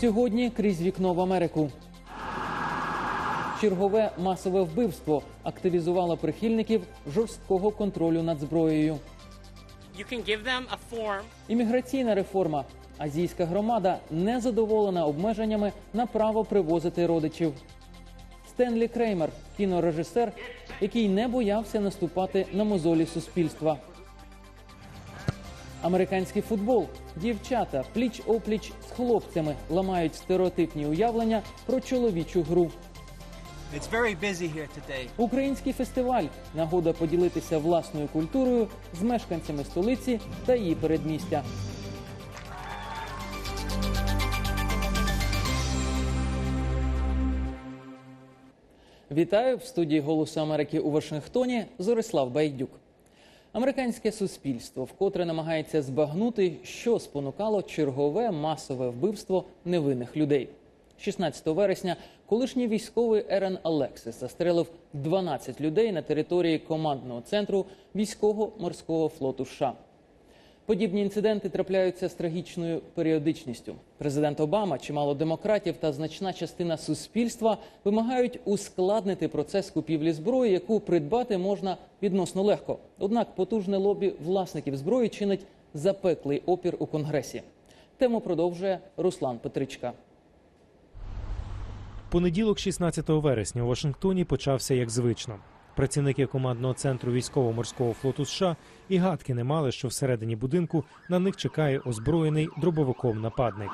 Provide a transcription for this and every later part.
Сьогодні крізь вікно в Америку. Чергове масове вбивство активізувало прихильників жорсткого контролю над зброєю. Імміграційна реформа. Азійська громада не задоволена обмеженнями на право привозити родичів. Стенлі Креймер, кінорежисер, який не боявся наступати на мозолі суспільства. Американський футбол. Дівчата пліч опліч з хлопцями ламають стереотипні уявлення про чоловічу гру. It's very busy here today. Український фестиваль нагода поділитися власною культурою з мешканцями столиці та її передмістя. Вітаю в студії Голосу Америки у Вашингтоні. Зорислав Байдюк. Американське суспільство вкотре намагається збагнути, що спонукало чергове масове вбивство невинних людей. 16 вересня колишній військовий Ерен Алексис застрелив 12 людей на території командного центру військово-морського флоту США. Подібні інциденти трапляються з трагічною періодичністю. Президент Обама, чимало демократів та значна частина суспільства вимагають ускладнити процес купівлі зброї, яку придбати можна відносно легко. Однак потужне лобі власників зброї чинить запеклий опір у конгресі. Тему продовжує Руслан Петричка. Понеділок, 16 вересня, у Вашингтоні почався як звично. Працівники командного центру військово-морського флоту США і гадки не мали, що всередині будинку на них чекає озброєний дробовиком нападник.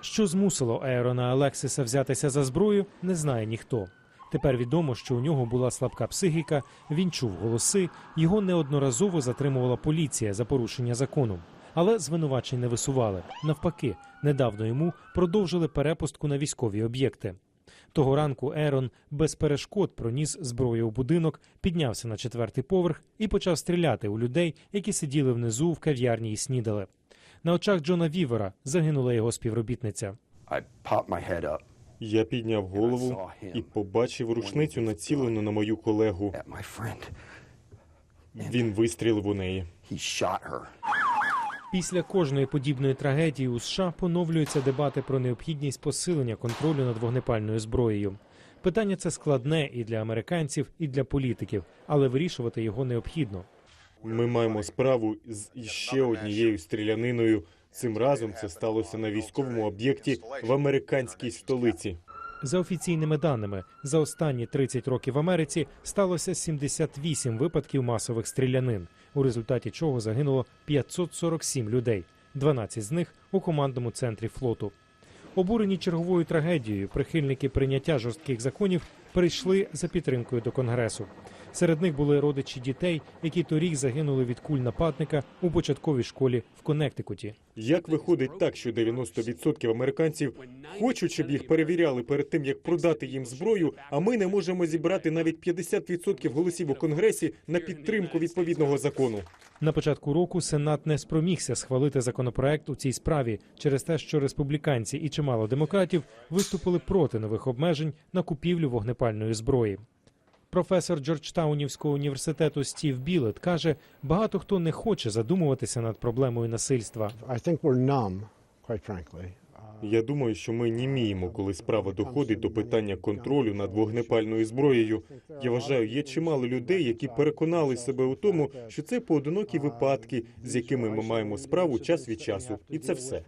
Що змусило Аерона Алексиса взятися за зброю, не знає ніхто. Тепер відомо, що у нього була слабка психіка, він чув голоси, його неодноразово затримувала поліція за порушення закону. Але звинувачень не висували. Навпаки, недавно йому продовжили перепустку на військові об'єкти. Того ранку Ерон без перешкод проніс зброю у будинок, піднявся на четвертий поверх і почав стріляти у людей, які сиділи внизу в кав'ярні і снідали. На очах Джона Вівера загинула його співробітниця. Я підняв голову і побачив рушницю націлену на мою колегу. Він вистрілив у неї. Після кожної подібної трагедії у США поновлюються дебати про необхідність посилення контролю над вогнепальною зброєю. Питання це складне і для американців, і для політиків, але вирішувати його необхідно. Ми маємо справу з іще однією стріляниною. Цим разом це сталося на військовому об'єкті в американській столиці. За офіційними даними, за останні 30 років в Америці сталося 78 випадків масових стрілянин, у результаті чого загинуло 547 людей, 12 з них у командному центрі флоту. Обурені черговою трагедією, прихильники прийняття жорстких законів прийшли за підтримкою до конгресу. Серед них були родичі дітей, які торік загинули від куль нападника у початковій школі в Коннектикуті. Як виходить так, що 90% американців хочуть, щоб їх перевіряли перед тим, як продати їм зброю, а ми не можемо зібрати навіть 50% голосів у конгресі на підтримку відповідного закону. На початку року Сенат не спромігся схвалити законопроект у цій справі через те, що республіканці і чимало демократів виступили проти нових обмежень на купівлю вогнепальної зброї. Професор Джорджтаунівського університету Стів Білет каже, багато хто не хоче задумуватися над проблемою насильства. I think we're numb, quite frankly. Я думаю, що ми німіємо, коли справа доходить до питання контролю над вогнепальною зброєю. Я вважаю, є чимало людей, які переконали себе у тому, що це поодинокі випадки, з якими ми маємо справу час від часу, і це все.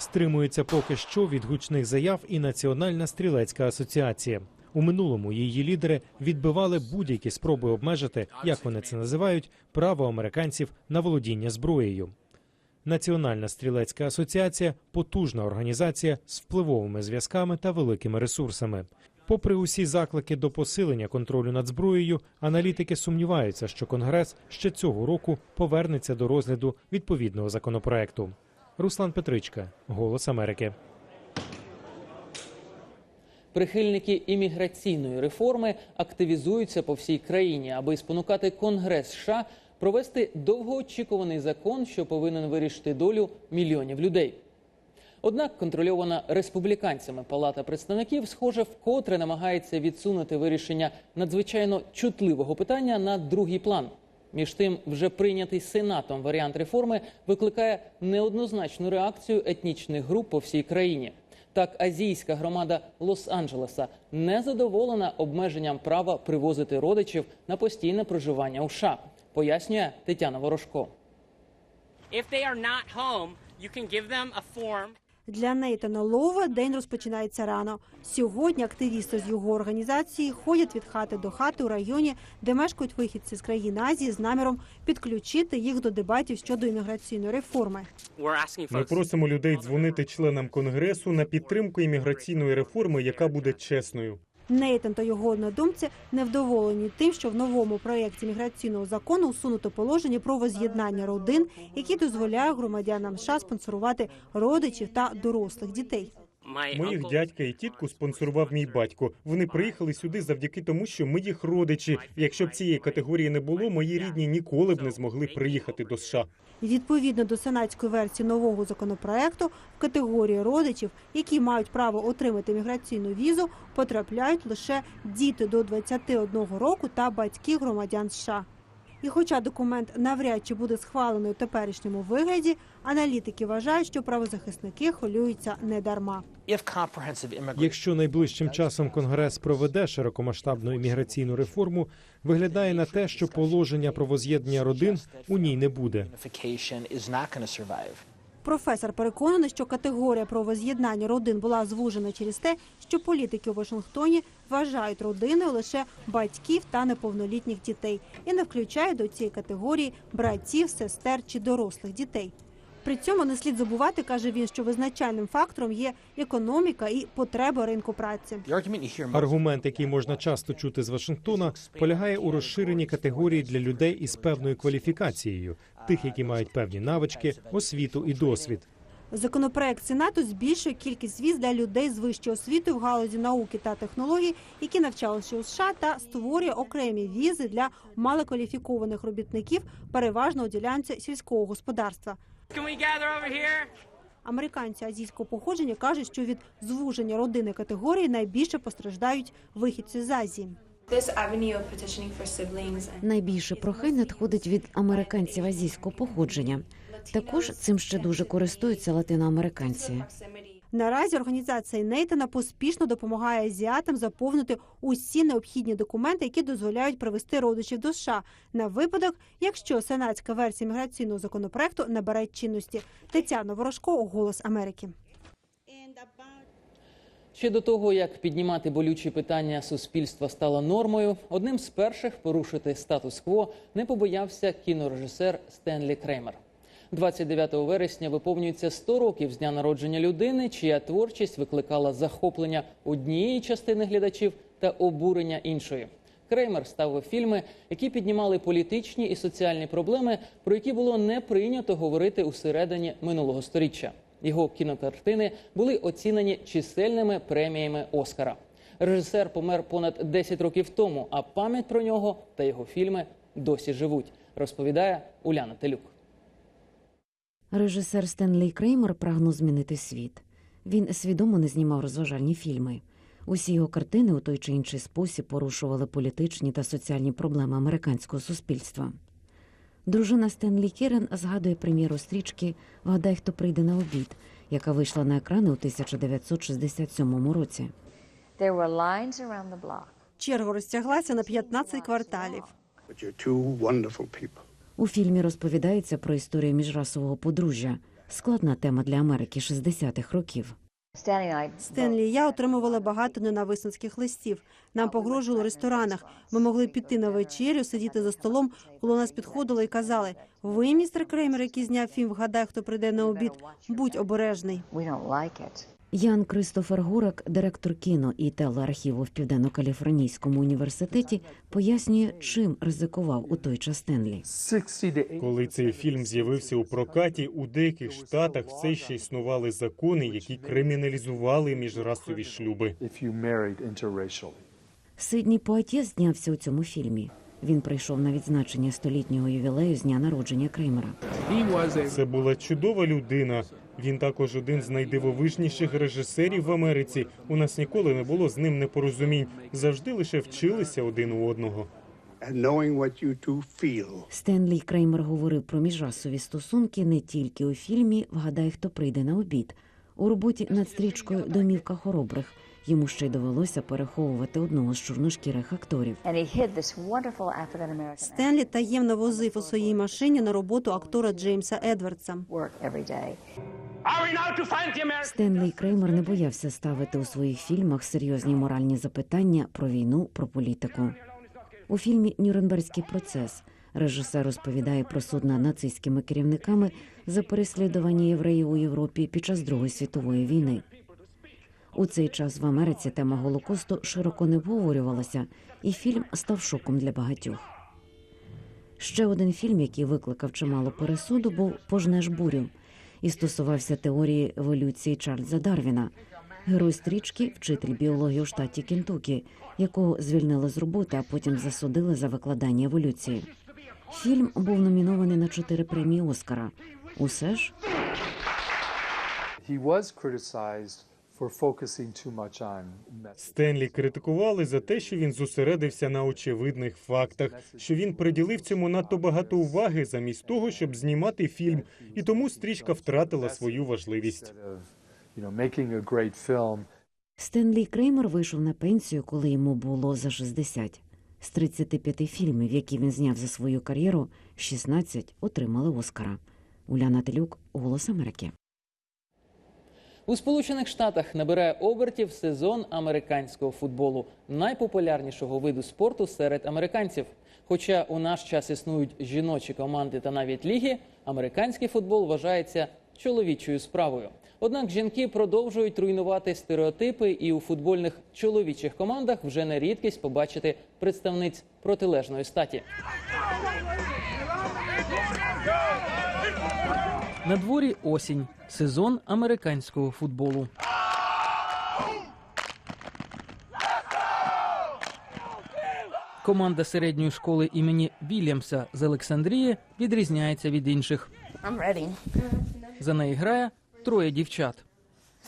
Стримується поки що від гучних заяв і Національна стрілецька асоціація. У минулому її лідери відбивали будь-які спроби обмежити, як вони це називають, право американців на володіння зброєю. Національна стрілецька асоціація потужна організація з впливовими зв'язками та великими ресурсами. Попри усі заклики до посилення контролю над зброєю, аналітики сумніваються, що Конгрес ще цього року повернеться до розгляду відповідного законопроекту. Руслан Петричка, Голос Америки. Прихильники імміграційної реформи активізуються по всій країні, аби спонукати Конгрес США провести довгоочікуваний закон, що повинен вирішити долю мільйонів людей. Однак контрольована республіканцями Палата представників, схоже, вкотре намагається відсунути вирішення надзвичайно чутливого питання на другий план. Між тим, вже прийнятий сенатом варіант реформи викликає неоднозначну реакцію етнічних груп по всій країні. Так, азійська громада Лос-Анджелеса не задоволена обмеженням права привозити родичів на постійне проживання у США, пояснює Тетяна Ворожко. Для Нейтана Лова день розпочинається рано. Сьогодні активісти з його організації ходять від хати до хати у районі, де мешкають вихідці з країн Азії з наміром підключити їх до дебатів щодо імміграційної реформи. Ми просимо людей дзвонити членам конгресу на підтримку імміграційної реформи, яка буде чесною. Нейтан та його однодумці невдоволені тим, що в новому проєкті міграційного закону усунуто положення про воз'єднання родин, які дозволяє громадянам США спонсорувати родичів та дорослих дітей. Моїх дядька і тітку спонсорував мій батько. Вони приїхали сюди завдяки тому, що ми їх родичі. Якщо б цієї категорії не було, мої рідні ніколи б не змогли приїхати до США. І Відповідно до сенатської версії нового законопроекту, в категорії родичів, які мають право отримати міграційну візу, потрапляють лише діти до 21 року та батьки громадян США. І хоча документ навряд чи буде схвалений у теперішньому вигляді, аналітики вважають, що правозахисники хвилюються недарма. дарма. Якщо найближчим часом Конгрес проведе широкомасштабну імміграційну реформу, виглядає на те, що положення про воз'єднання родин у ній не буде. Професор переконаний, що категорія про воз'єднання родин була звужена через те, що політики у Вашингтоні вважають родиною лише батьків та неповнолітніх дітей і не включають до цієї категорії братів, сестер чи дорослих дітей. При цьому не слід забувати, каже він, що визначальним фактором є економіка і потреба ринку праці. Аргумент, який можна часто чути з Вашингтона, полягає у розширенні категорії для людей із певною кваліфікацією, тих, які мають певні навички, освіту і досвід. Законопроект Сенату збільшує кількість віз для людей з вищою освітою в галузі науки та технологій, які навчалися у США, та створює окремі візи для малокваліфікованих робітників, переважно у ділянці сільського господарства. Американці азійського походження кажуть, що від звуження родини категорії найбільше постраждають вихідці з Азії. Найбільше прохань надходить від американців азійського походження. Також цим ще дуже користуються латиноамериканці. Наразі організація Нейтана поспішно допомагає азіатам заповнити усі необхідні документи, які дозволяють привести родичів до США на випадок, якщо сенатська версія міграційного законопроекту набере чинності. Тетяна Ворожко, Голос Америки. Ще до того, як піднімати болючі питання суспільства стало нормою, одним з перших порушити статус-кво не побоявся кінорежисер Стенлі Кремер. 29 вересня виповнюється 100 років з дня народження людини, чия творчість викликала захоплення однієї частини глядачів та обурення іншої. Креймер ставив фільми, які піднімали політичні і соціальні проблеми, про які було не прийнято говорити у середині минулого сторіччя. Його кінокартини були оцінені чисельними преміями Оскара. Режисер помер понад 10 років тому, а пам'ять про нього та його фільми досі живуть. Розповідає Уляна Телюк. Режисер Стенлі Креймер прагнув змінити світ. Він свідомо не знімав розважальні фільми. Усі його картини у той чи інший спосіб порушували політичні та соціальні проблеми американського суспільства. Дружина Стенлі Кірен згадує прем'єру стрічки Вгадай, хто прийде на обід, яка вийшла на екрани у 1967 році. Черга розтяглася на 15 кварталів. У фільмі розповідається про історію міжрасового подружжя. Складна тема для Америки 60-х років. Стенлі я отримувала багато ненависницьких листів. Нам погрожували в ресторанах. Ми могли піти на вечерю, сидіти за столом, коли нас підходили і казали: Ви, містер Креймер, який зняв фільм Вгадай, хто прийде на обід, будь обережний. Ян Кристофер Гурак, директор кіно і телеархіву в Південно-Каліфорнійському університеті, пояснює, чим ризикував у той час Стенлі. Коли цей фільм з'явився у прокаті, у деяких штатах все ще існували закони, які криміналізували міжрасові шлюби. Сидні Пуатє знявся у цьому фільмі. Він прийшов на відзначення столітнього ювілею з дня народження Креймера. Це була чудова людина. Він також один з найдивовижніших режисерів в Америці. У нас ніколи не було з ним непорозумінь. Завжди лише вчилися один у одного. Стенлі Креймер говорив про міжрасові стосунки не тільки у фільмі Вгадай, хто прийде на обід. У роботі над стрічкою Домівка хоробрих йому ще й довелося переховувати одного з чорношкірих акторів. Стенлі таємно возив у своїй машині на роботу актора Джеймса Едвардса. Стенлі Креймер не боявся ставити у своїх фільмах серйозні моральні запитання про війну, про політику. У фільмі Нюрнберзький процес режисер розповідає про суд над нацистськими керівниками за переслідування євреїв у Європі під час Другої світової війни. У цей час в Америці тема Голокосту широко не обговорювалася, і фільм став шоком для багатьох. Ще один фільм, який викликав чимало пересуду, був Пожнеш бурю і стосувався теорії еволюції Чарльза Дарвіна. Герой стрічки вчитель біології у штаті Кентукі, якого звільнили з роботи, а потім засудили за викладання еволюції. Фільм був номінований на чотири премії Оскара. Усе ж Стенлі критикували за те, що він зосередився на очевидних фактах, що він приділив цьому надто багато уваги замість того, щоб знімати фільм, і тому стрічка втратила свою важливість. Стенлі Креймер вийшов на пенсію, коли йому було за 60. З 35 фільмів, які він зняв за свою кар'єру, 16 отримали Оскара. Уляна Телюк, Голос Америки. У Сполучених Штатах набирає обертів сезон американського футболу, найпопулярнішого виду спорту серед американців. Хоча у наш час існують жіночі команди та навіть ліги, американський футбол вважається чоловічою справою. Однак жінки продовжують руйнувати стереотипи, і у футбольних чоловічих командах вже не рідкість побачити представниць протилежної статі. На дворі осінь, сезон американського футболу. Команда середньої школи імені Вільямса з Олександрії відрізняється від інших. I'm ready. За неї грає троє дівчат.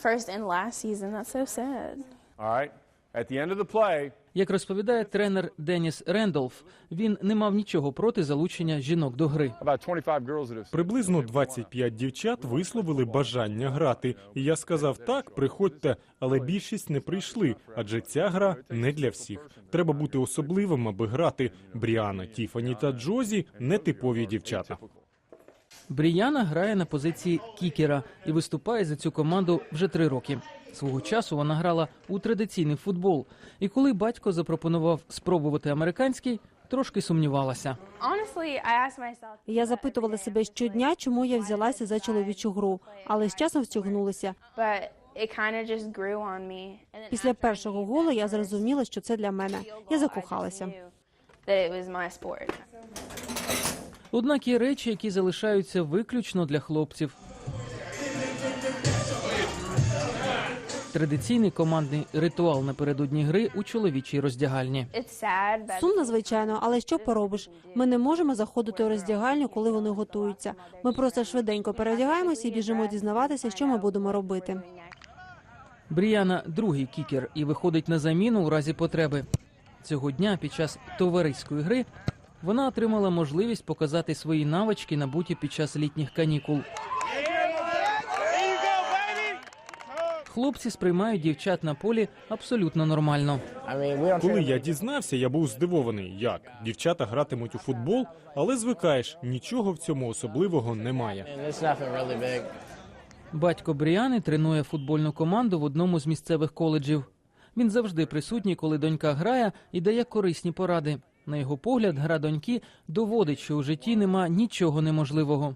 First and last season. That's so sad. All right. At the end of the play, Як розповідає тренер Деніс Рендолф, він не мав нічого проти залучення жінок до гри. about 25 girls that have Приблизно 25 дівчат висловили бажання грати. І я сказав: так, приходьте, але більшість не прийшли, адже ця гра не для всіх. Треба бути особливим, аби грати. Бріана, Тіфані та Джозі нетипові дівчата. Бріяна грає на позиції кікера і виступає за цю команду вже три роки. Свого часу вона грала у традиційний футбол. І коли батько запропонував спробувати американський, трошки сумнівалася. Я запитувала себе щодня, чому я взялася за чоловічу гру, але з часом then Після першого голу я зрозуміла, що це для мене. Я закохалася. Однак є речі, які залишаються виключно для хлопців. Традиційний командний ритуал напередодні гри у чоловічій роздягальні. Сумно, звичайно, але що поробиш? Ми не можемо заходити у роздягальню, коли вони готуються. Ми просто швиденько переодягаємося і біжимо дізнаватися, що ми будемо робити. Бріяна другий кікер і виходить на заміну у разі потреби. Цього дня під час товариської гри вона отримала можливість показати свої навички, набуті під час літніх канікул. Хлопці сприймають дівчат на полі абсолютно нормально. Коли я дізнався, я був здивований. Як дівчата гратимуть у футбол, але звикаєш, нічого в цьому особливого немає. Батько Бріани тренує футбольну команду в одному з місцевих коледжів. Він завжди присутній, коли донька грає і дає корисні поради. На його погляд, гра доньки доводить, що у житті нема нічого неможливого.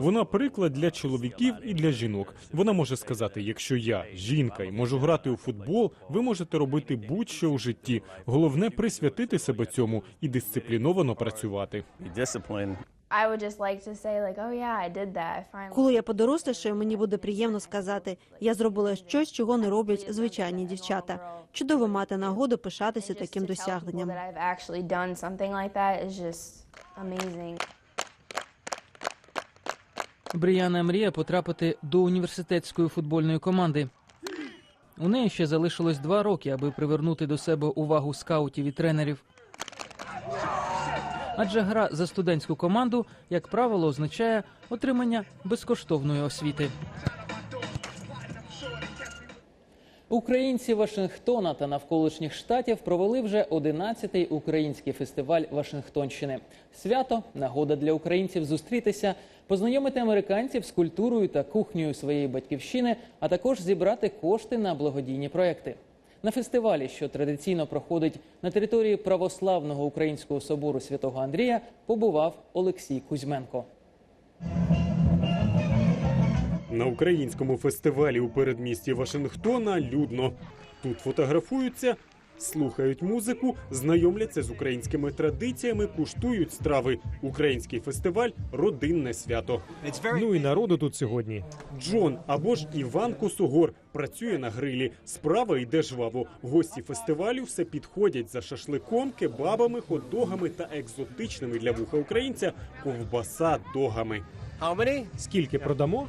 Вона приклад для чоловіків і для жінок. Вона може сказати: якщо я жінка і можу грати у футбол, ви можете робити будь-що у житті. Головне присвятити себе цьому і дисципліновано працювати. I would just like to say like, oh yeah, I did that. I finally. Коли я подорослішаю, мені буде приємно сказати, я зробила щось, чого не роблять звичайні дівчата. Чудово мати нагоду пишатися таким досягненням. Бріяна мріє потрапити до університетської футбольної команди. У неї ще залишилось два роки, аби привернути до себе увагу скаутів і тренерів. Адже гра за студентську команду, як правило, означає отримання безкоштовної освіти. Українці Вашингтона та навколишніх штатів провели вже 11-й український фестиваль Вашингтонщини. Свято нагода для українців зустрітися, познайомити американців з культурою та кухнею своєї батьківщини, а також зібрати кошти на благодійні проекти. На фестивалі, що традиційно проходить на території православного українського собору святого Андрія, побував Олексій Кузьменко. На українському фестивалі у передмісті Вашингтона людно. Тут фотографуються, слухають музику, знайомляться з українськими традиціями, куштують страви. Український фестиваль родинне свято. Ну і народу тут сьогодні. Джон або ж Іван Косогор працює на грилі. Справа йде жваво. Гості фестивалю все підходять за шашликом, кебабами, хот-догами та екзотичними для вуха українця ковбаса догами. Скільки продамо?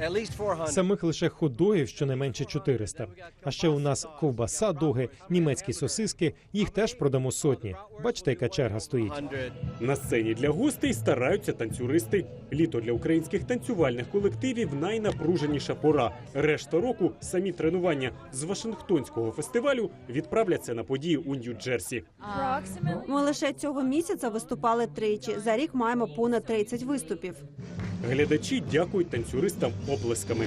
At least 400. Самих лише хот-догів щонайменше 400. А ще у нас ковбаса, доги, німецькі сосиски. Їх теж продамо сотні. Бачите, яка черга стоїть. На сцені для гостей стараються танцюристи. Літо для українських танцювальних колективів найнапруженіша пора. Решта року самі тренування з Вашингтонського фестивалю відправляться на події у Нью-Джерсі. Ми лише цього місяця виступали тричі. За рік маємо понад 30 виступів. Глядачі дякують танцюристам оплесками.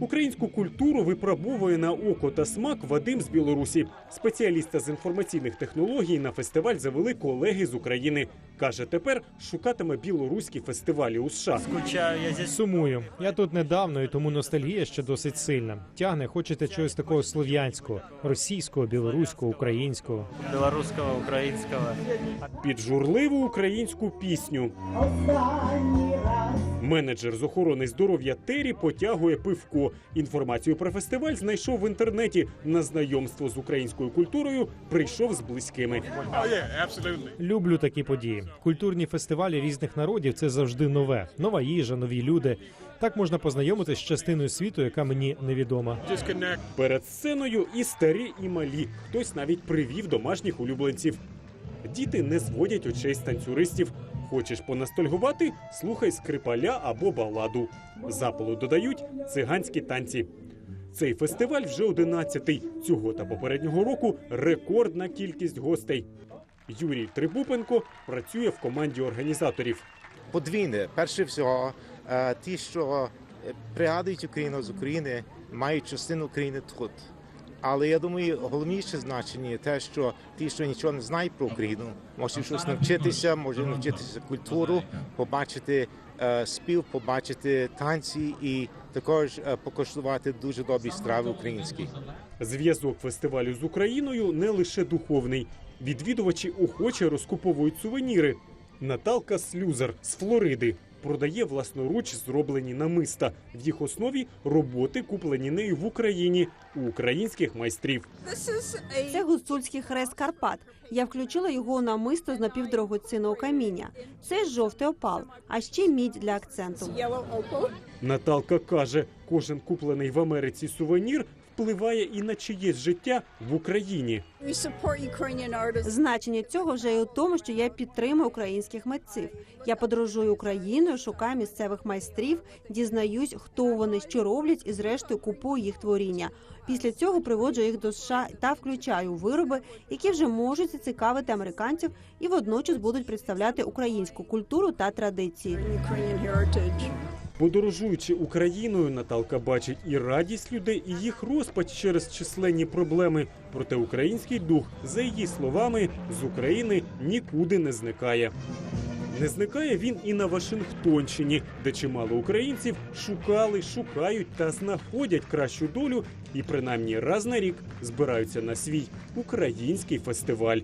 Українську культуру випробовує на око та смак Вадим з Білорусі. Спеціаліста з інформаційних технологій на фестиваль завели колеги з України. Каже, тепер шукатиме білоруські фестивалі у США. Скучаю, я зі Сумую. Я тут недавно, і тому ностальгія ще досить сильна. Тягне, хочете чогось такого слов'янського, російського, білоруського, українського. Белорусского, украинского. під журливу українську пісню. Менеджер з охорони здоров'я Тері потягує пивко. Інформацію про фестиваль знайшов в інтернеті. На знайомство з українською культурою прийшов з близькими. Люблю такі події. Культурні фестивалі різних народів це завжди нове, нова їжа, нові люди. Так можна познайомитися з частиною світу, яка мені невідома. Перед сценою і старі, і малі. Хтось навіть привів домашніх улюбленців. Діти не зводять очей з танцюристів. Хочеш понастольгувати? Слухай скрипаля або баладу. Запалу додають циганські танці. Цей фестиваль вже одинадцятий. Цього та попереднього року рекордна кількість гостей. Юрій Трибупенко працює в команді організаторів. подвійне. Перше всього, е, ті, що е, пригадують Україну з України, мають частину України тут. Але я думаю, головніше значення є те, що ті, що нічого не знають про Україну, можуть щось навчитися, можуть навчитися культуру, побачити е, спів, побачити танці і також покуштувати дуже добрі страви українські. Зв'язок фестивалю з Україною не лише духовний. Відвідувачі охоче розкуповують сувеніри. Наталка Слюзар з Флориди продає власноруч зроблені намиста. В їх основі роботи, куплені нею в Україні у українських майстрів. Це гуцульський хрест Карпат. Я включила його на мисто з напівдорогоцінного каміння. Це жовтий опал, а ще мідь для акценту. Наталка каже, кожен куплений в Америці сувенір впливає і на чиєсь життя в Україні. Значення цього вже і у тому, що я підтримую українських митців. Я подорожую Україною, шукаю місцевих майстрів, дізнаюсь, хто вони, що роблять, і зрештою купую їх творіння. Після цього приводжу їх до США та включаю вироби, які вже можуть зацікавити американців і водночас будуть представляти українську культуру та традиції. Подорожуючи Україною, Наталка бачить і радість людей, і їх розпач через численні проблеми. Проте український дух, за її словами, з України нікуди не зникає. Не зникає він і на Вашингтонщині, де чимало українців шукали, шукають та знаходять кращу долю, і принаймні раз на рік збираються на свій український фестиваль.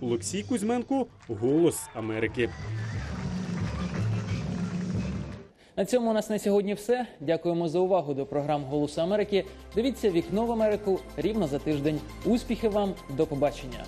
Олексій Кузьменко, Голос Америки. На цьому у нас на сьогодні все. Дякуємо за увагу до програм Голосу Америки. Дивіться вікно в Америку рівно за тиждень. Успіхів вам, до побачення.